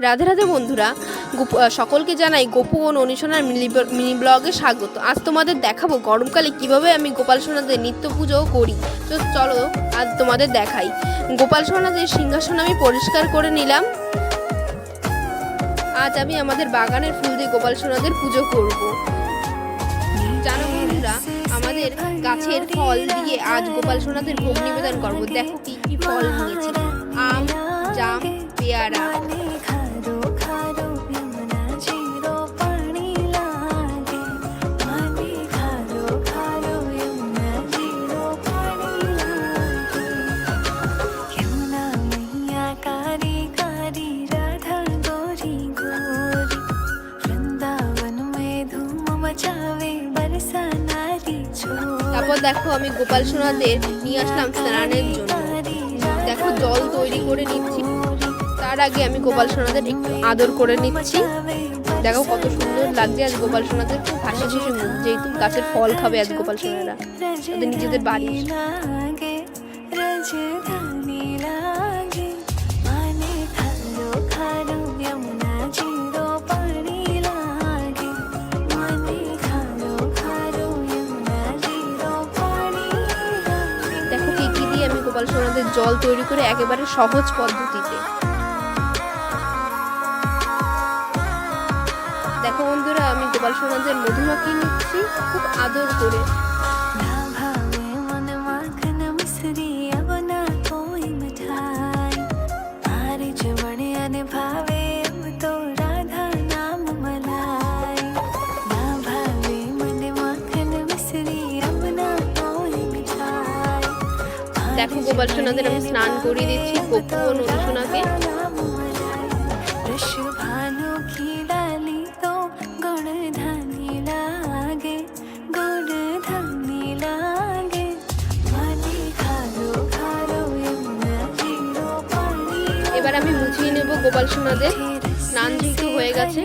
রাধে রাধে বন্ধুরা সকলকে জানাই গোপু ও ননিসোনার মিনি মিনি ব্লগে স্বাগত। আজ তোমাদের দেখাবো গরমকালে কীভাবে আমি গোপাল সোনাদের নিত্য পুজো করি। তো চলো আজ তোমাদের দেখাই। গোপাল সোনাদের সিংহাসন আমি পরিষ্কার করে নিলাম। আজ আমি আমাদের বাগানের ফুল দিয়ে গোপাল সোনাদের পুজো করব। জানো বন্ধুরা, আমাদের গাছের ফল দিয়ে আজ গোপাল সোনাদের ভোগ নিবেদন করব। দেখো কি কি ফল নিয়েছি। আম, জাম, পেয়ারা। তারপর দেখো আমি গোপাল সোনাদের নিয়ে আসলাম স্নানের জন্য। দেখো জল তৈরি করে নিচ্ছি। তার আগে আমি গোপাল সোনাদের একটু আদর করে নিচ্ছি। দেখো কত সুন্দর লাগছে আজ গোপাল সোনাদের খুব হাসি খুশি মুখ। যেহেতু গাছের ফল খাবে আজ গোপাল সোনারা। ওদের নিজেদের বাড়ি। আমি সোনাদের জল তৈরি করে একেবারে সহজ পদ্ধতিতে। দেখো বন্ধুরা, আমি গোপাল সোনাদের মধুমাখি নিচ্ছি। খুব আদর করে। গোপাল সোনাদের আমি স্নান করিয়ে দিচ্ছি। কপু ও এবার আমি বুঝিয়ে নেব গোপাল সোনাদের স্নান যেহেতু হয়ে গেছে।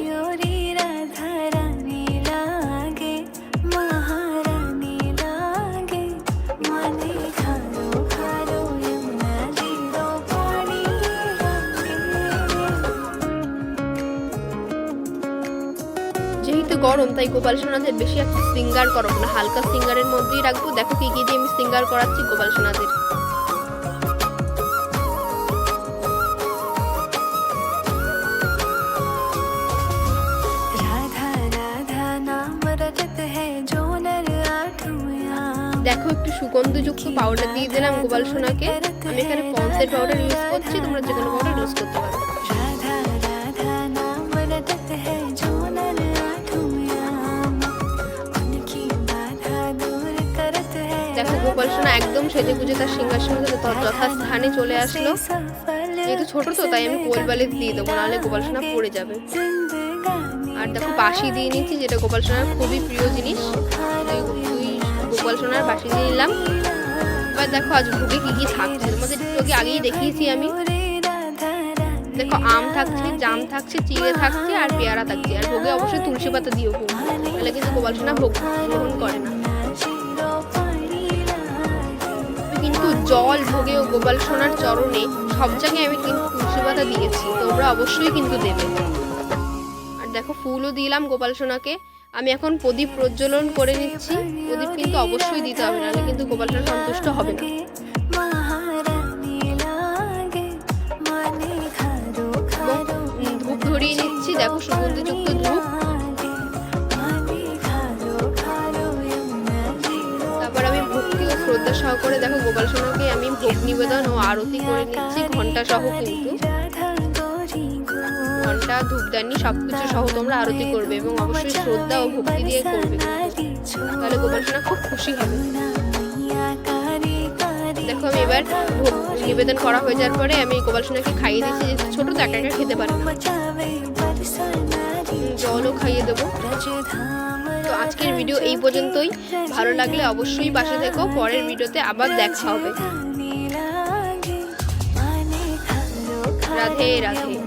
গরম তাই গোপাল সোনাদের বেশি একটা সিঙ্গার করো মানে হালকা সিঙ্গারের মধ্যেই রাখব। দেখো কি কি দিয়ে আমি সিঙ্গার করাচ্ছি গোপাল সোনাদের। দেখো একটু সুগন্ধযুক্ত পাউডার দিয়ে দিলাম গোপাল সোনাকে। আমি এখানে পন্সের পাউডার ইউজ করছি তোমরা যে কোনো পাউডার ইউজ করতে পারো। সেজে গুজে তার সিংহাসনে যথাস্থানে চলে আসলো। যেহেতু ছোট তো, তাই আমি কোলবালে দিয়ে দেবো, নাহলে গোপাল সোনা পড়ে যাবে। আর দেখো, বাঁশি দিয়ে নিচ্ছি, যেটা গোপাল সোনার খুবই প্রিয় জিনিস। গোপাল সোনার বাঁশি দিয়ে নিলাম। এবার দেখো, আজ ভোগে কী কী থাকছে? তোমাকে একটু আগেই দেখিয়েছি আমি। দেখো, আম থাকছে, জাম থাকছে, চিড়ে থাকছে, আর পেয়ারা থাকছে। আর ভোগে অবশ্যই তুলসী পাতা দিও তাহলে কিন্তু গোপাল সোনা ভোগ গ্রহণ করে না। জল ভোগে ও গোপাল সোনার চরণে সব জায়গায় আমি কিন্তু তুলসী পাতা দিয়েছি তোমরা অবশ্যই কিন্তু দেবে। আর দেখো ফুলও দিলাম গোপাল সোনাকে। আমি এখন প্রদীপ প্রজ্বলন করে নিচ্ছি। প্রদীপ কিন্তু অবশ্যই দিতে হবে নাহলে কিন্তু গোপাল সোনা সন্তুষ্ট হবে না। ধূপ ধরিয়ে নিচ্ছি। দেখো সুগন্ধিযুক্ত ধূপ। শ্রদ্ধা সহকারে দেখো গোপাল সোনাকে আমি ভোগ নিবেদন ও আরতি করে নিচ্ছি ঘণ্টা সহ কিন্তু। ঘণ্টা ধূপদানি সবকিছু সহ তোমরা আরতি করবে এবং অবশ্যই শ্রদ্ধা ও ভক্তি দিয়ে করবে। তাহলে গোপাল সোনা খুব খুশি হবে। দেখো আমি এবার ভোগ নিবেদন করা হয়ে যাওয়ার পরে আমি গোপাল সোনাকে খাইয়ে দিচ্ছি যে ছোট তো একা একা খেতে পারে না। জলও খাইয়ে দেবো। তো আজকের ভিডিও এই পর্যন্তই। ভালো লাগলে অবশ্যই পাশে থেকো। পরের ভিডিওতে আবার দেখা হবে। রাধে রাধে।